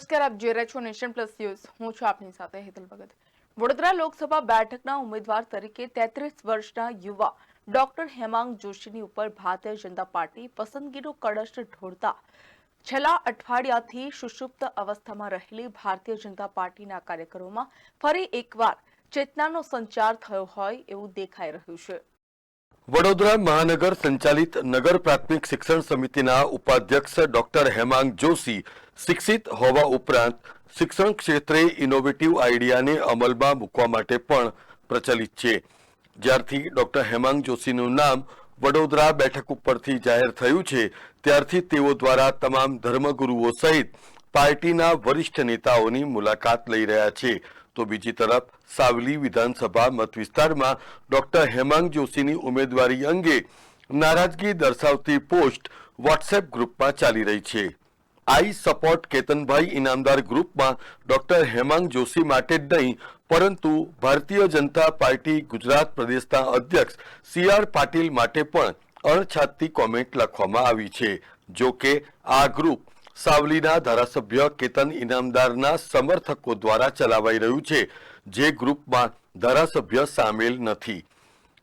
નમસ્કાર, આપ જોઈ રહ્યા છો નેશન પ્લસ ન્યૂઝ. હું છું આપની સાથે હેતલ ભગત. વડોદરા લોકસભા બેઠકના ઉમેદવાર તરીકે તેત્રીસ વર્ષના યુવા ડોક્ટર હેમાંગ જોશીની ઉપર ભારતીય જનતા પાર્ટી પસંદગીનો કળશ ઢોળતા છેલ્લા અઠવાડિયાથી સુષુપ્ત અવસ્થામાં રહેલી ભારતીય જનતા પાર્ટીના કાર્યકરોમાં ફરી એકવાર ચેતનાનો સંચાર થયો હોય એવું દેખાઈ રહ્યું છે. વડોદરા મહાનગર સંચાલિત નગર પ્રાથમિક શિક્ષણ સમિતિના ઉપાધ્યક્ષ ડોક્ટર હેમાંગ જોશી શિક્ષિત હોવા ઉપરાંત શિક્ષણ ક્ષેત્રે ઇનોવેટિવ આઈડિયાને અમલમાં મૂકવા માટે પણ પ્રચલિત છે. જ્યારથી ડોક્ટર હેમાંગ જોશીનું નામ વડોદરા બેઠક ઉપરથી જાહેર થયું છે, ત્યારથી તેઓ દ્વારા તમામ ધર્મગુરુઓ સહિત પાર્ટીના વરિષ્ઠ નેતાઓની મુલાકાત લઈ રહ્યા છે. તો બીજી તરફ સાવલી વિધાનસભા મત વિસ્તારમાં ડોક્ટર હેમાંગ જોશીની ઉમેદવારી અંગે નારાજગી દર્શાવતી પોસ્ટ વોટ્સએપ ગ્રુપમાં ચાલી રહી છે. આઈ સપોર્ટ કેતનભાઈ ઇનામદાર ગ્રુપમાં ડોક્ટર હેમાંગ જોશી માટે જ નહીં, પરંતુ ભારતીય જનતા પાર્ટી ગુજરાત પ્રદેશના અધ્યક્ષ સી આર પાટીલ માટે પણ અણછાતી કોમેન્ટ લખવામાં આવી છે. જો કે આ ગ્રુપ સાવલીના ધારાસભ્ય કેતન ઇનામદારના સમર્થકો દ્વારા ચલાવાઈ રહ્યું છે, જે ગ્રુપમાં ધારાસભ્ય સામેલ નથી.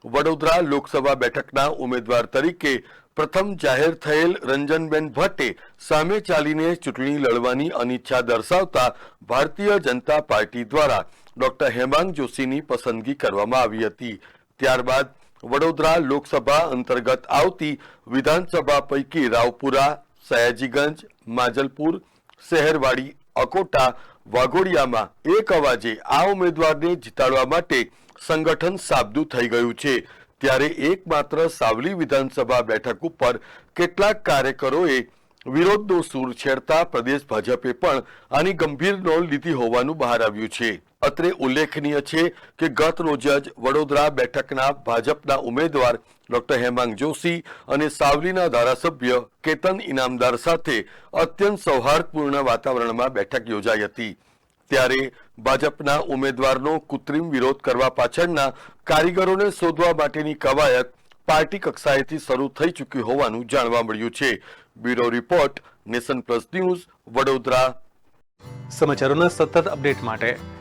વડોદરા લોકસભા બેઠકના ઉમેદવાર તરીકે પ્રથમ જાહેર થયેલ રંજનબેન ભટ્ટે સામે ચાલીને ચૂંટણી લડવાની અનિચ્છા દર્શાવતા ભારતીય જનતા પાર્ટી દ્વારા ડોક્ટર હેમાંગ જોશીની પસંદગી કરવામાં આવી હતી. ત્યારબાદ વડોદરા લોકસભા અંતર્ગત આવતી વિધાનસભા પૈકી રાવપુરા સયાજીગંજ, માજલપુર, શહેરવાડી, અકોટા, વાઘોડિયામાં એક અવાજે આ ઉમેદવારને જીતાડવા માટે સંગઠન સાબદું થઈ ગયું છે. ત્યારે એકમાત્ર સાવલી વિધાનસભા બેઠક ઉપર કેટલાક કાર્યકરોએ વિરોધનો સૂર છેડતા પ્રદેશ ભાજપે પણ આની ગંભીર નોંધ લીધી હોવાનું બહાર આવ્યું છે. અત્રે ઉલ્લેખનીય છે કે ગત રોજ જ વડોદરા બેઠકના ભાજપના ઉમેદવાર ડોક્ટર હેમાંગ જોશી અને સાવલીના ધારાસભ્ય કેતન ઇનામદાર સાથે અત્યંત સૌહાર્દપૂર્ણ વાતાવરણમાં બેઠક યોજાઈ હતી. ત્યારે ભાજપના ઉમેદવારનો કૃત્રિમ વિરોધ કરવા પાછળના કારીગરોને શોધવા માટેની કવાયત પાર્ટી કક્ષાએથી શરૂ થઈ ચૂકી હોવાનું જાણવા મળ્યું છે. Bureau report nation plus news Vadodara. સમાચારોના સતત અપડેટ માટે